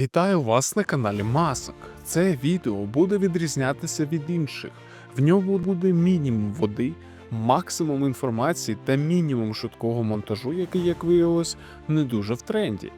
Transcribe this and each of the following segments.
Вітаю вас на каналі Масок. Це відео буде відрізнятися від інших. В ньому буде мінімум води, максимум інформації та мінімум швидкого монтажу, який, як виявилось, не дуже в тренді.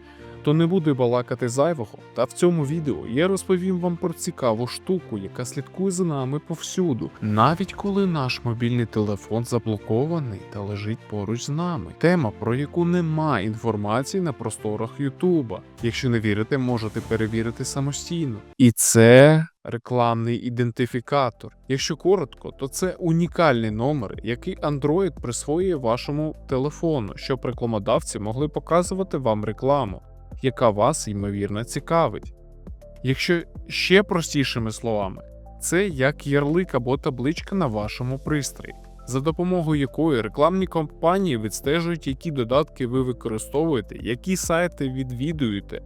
То не буду балакати зайвого, та в цьому відео я розповім вам про цікаву штуку, яка слідкує за нами повсюду, навіть коли наш мобільний телефон заблокований та лежить поруч з нами. Тема, про яку немає інформації на просторах Ютуба. Якщо не вірите, можете перевірити самостійно. І це рекламний ідентифікатор. Якщо коротко, то це унікальний номер, який Android присвоює вашому телефону, щоб рекламодавці могли показувати вам рекламу, яка вас ймовірно цікавить. Якщо ще простішими словами, це як ярлик або табличка на вашому пристрої, за допомогою якої рекламні компанії відстежують, які додатки ви використовуєте, які сайти відвідуєте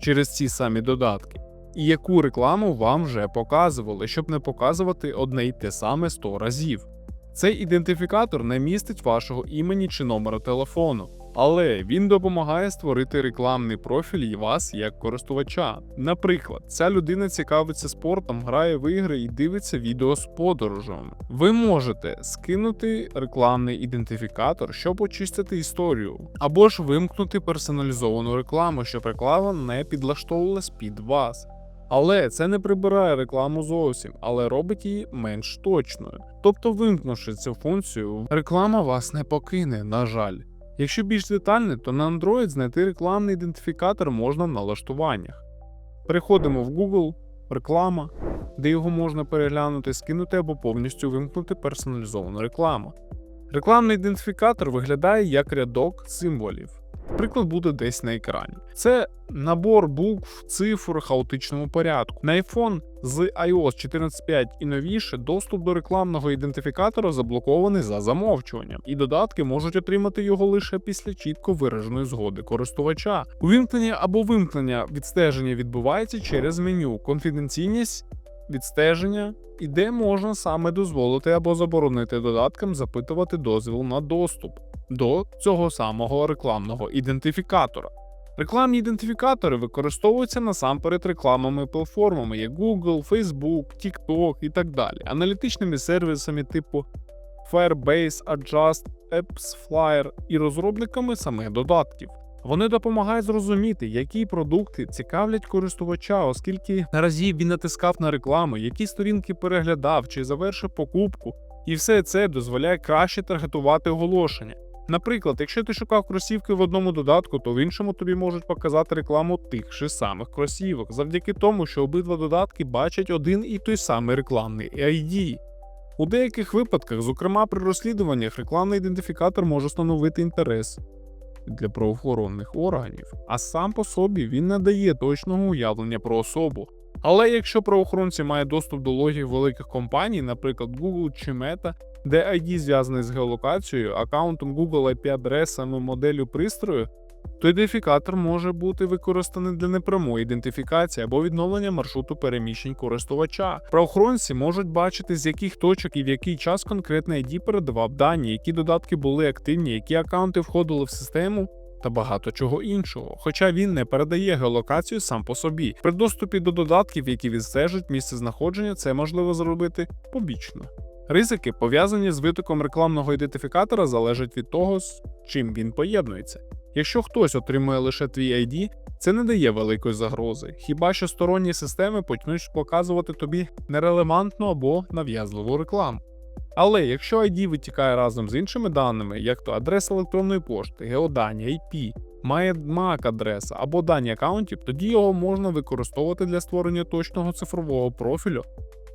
через ці самі додатки, і яку рекламу вам вже показували, щоб не показувати одне й те саме 100 разів. Цей ідентифікатор не містить вашого імені чи номера телефону, але він допомагає створити рекламний профіль і вас як користувача. Наприклад, ця людина цікавиться спортом, грає в ігри і дивиться відео з подорожами. Ви можете скинути рекламний ідентифікатор, щоб очистити історію, або ж вимкнути персоналізовану рекламу, щоб реклама не підлаштовувалась під вас. Але це не прибирає рекламу зовсім, але робить її менш точною. Тобто, вимкнувши цю функцію, реклама вас не покине, на жаль. Якщо більш детально, то на Android знайти рекламний ідентифікатор можна в налаштуваннях. Переходимо в Google, реклама, де його можна переглянути, скинути або повністю вимкнути персоналізовану рекламу. Рекламний ідентифікатор виглядає як рядок символів. Приклад буде десь на екрані. Це набор букв, цифр хаотичному порядку. На iPhone з iOS 14.5 і новіше доступ до рекламного ідентифікатора заблокований за замовчуванням, і додатки можуть отримати його лише після чітко вираженої згоди користувача. Увімкнення або вимкнення відстеження відбувається через меню конфіденційність. Відстеження і де можна саме дозволити або заборонити додаткам запитувати дозвіл на доступ до цього самого рекламного ідентифікатора. Рекламні ідентифікатори використовуються насамперед рекламними платформами, як Google, Facebook, TikTok і так далі, аналітичними сервісами типу Firebase, Adjust, AppsFlyer і розробниками самих додатків. Вони допомагають зрозуміти, які продукти цікавлять користувача, оскільки разів він натискав на рекламу, які сторінки переглядав чи завершив покупку, і все це дозволяє краще таргетувати оголошення. Наприклад, якщо ти шукав кросівки в одному додатку, то в іншому тобі можуть показати рекламу тих же самих кросівок, завдяки тому, що обидва додатки бачать один і той самий рекламний ID. У деяких випадках, зокрема при розслідуваннях, рекламний ідентифікатор може становити інтерес для правоохоронних органів, а сам по собі він не дає точного уявлення про особу. Але якщо правоохоронці мають доступ до логів великих компаній, наприклад Google чи Meta, де ID зв'язаний з геолокацією, аккаунтом Google IP-адресами, моделлю пристрою, то ідентифікатор може бути використаний для непрямої ідентифікації або відновлення маршруту переміщень користувача. Правоохоронці можуть бачити, з яких точок і в який час конкретний ID передавав дані, які додатки були активні, які аккаунти входили в систему. Та багато чого іншого, хоча він не передає геолокацію сам по собі. При доступі до додатків, які відстежують місце знаходження, це можливо зробити побічно. Ризики, пов'язані з витоком рекламного ідентифікатора, залежать від того, з чим він поєднується. Якщо хтось отримує лише твій ID, це не дає великої загрози, хіба що сторонні системи почнуть показувати тобі нерелевантну або нав'язливу рекламу. Але якщо ID витікає разом з іншими даними, як то адреса електронної пошти, геодані, IP, має MAC-адреса або дані аккаунтів, тоді його можна використовувати для створення точного цифрового профілю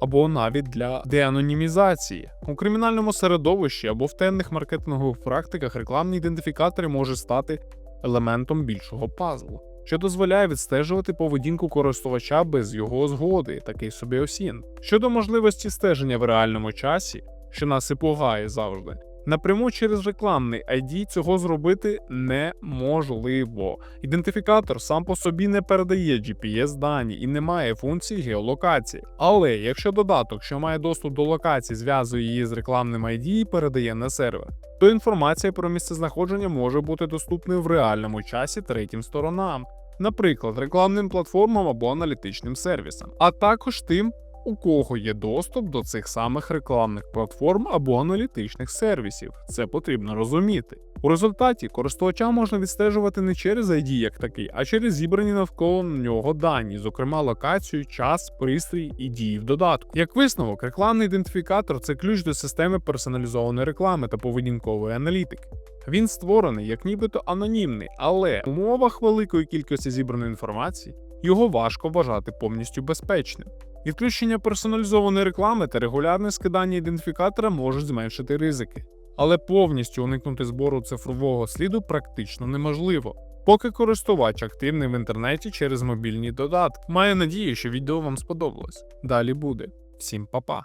або навіть для деанонімізації. У кримінальному середовищі або в темних маркетингових практиках рекламні ідентифікатори може стати елементом більшого пазлу, що дозволяє відстежувати поведінку користувача без його згоди, такий собі осін. Щодо можливості стеження в реальному часі, що нас і пугає завжди. Напряму через рекламний ID цього зробити неможливо. Ідентифікатор сам по собі не передає GPS дані і не має функції геолокації. Але якщо додаток, що має доступ до локації, зв'язує її з рекламним ID і передає на сервер, то інформація про місцезнаходження може бути доступною в реальному часі третім сторонам. наприклад, рекламним платформам або аналітичним сервісам, а також тим, у кого є доступ до цих самих рекламних платформ або аналітичних сервісів. Це потрібно розуміти. У результаті користувача можна відстежувати не через ID як такий, а через зібрані навколо нього дані, зокрема локацію, час, пристрій і дії в додатку. Як висновок, рекламний ідентифікатор це ключ до системи персоналізованої реклами та поведінкової аналітики. Він створений як нібито анонімний, але в умовах великої кількості зібраної інформації його важко вважати повністю безпечним. Відключення персоналізованої реклами та регулярне скидання ідентифікатора можуть зменшити ризики, але повністю уникнути збору цифрового сліду практично неможливо. Поки користувач активний в інтернеті через мобільні додатки. Маю надію, що відео вам сподобалось. Далі буде. Всім па-па!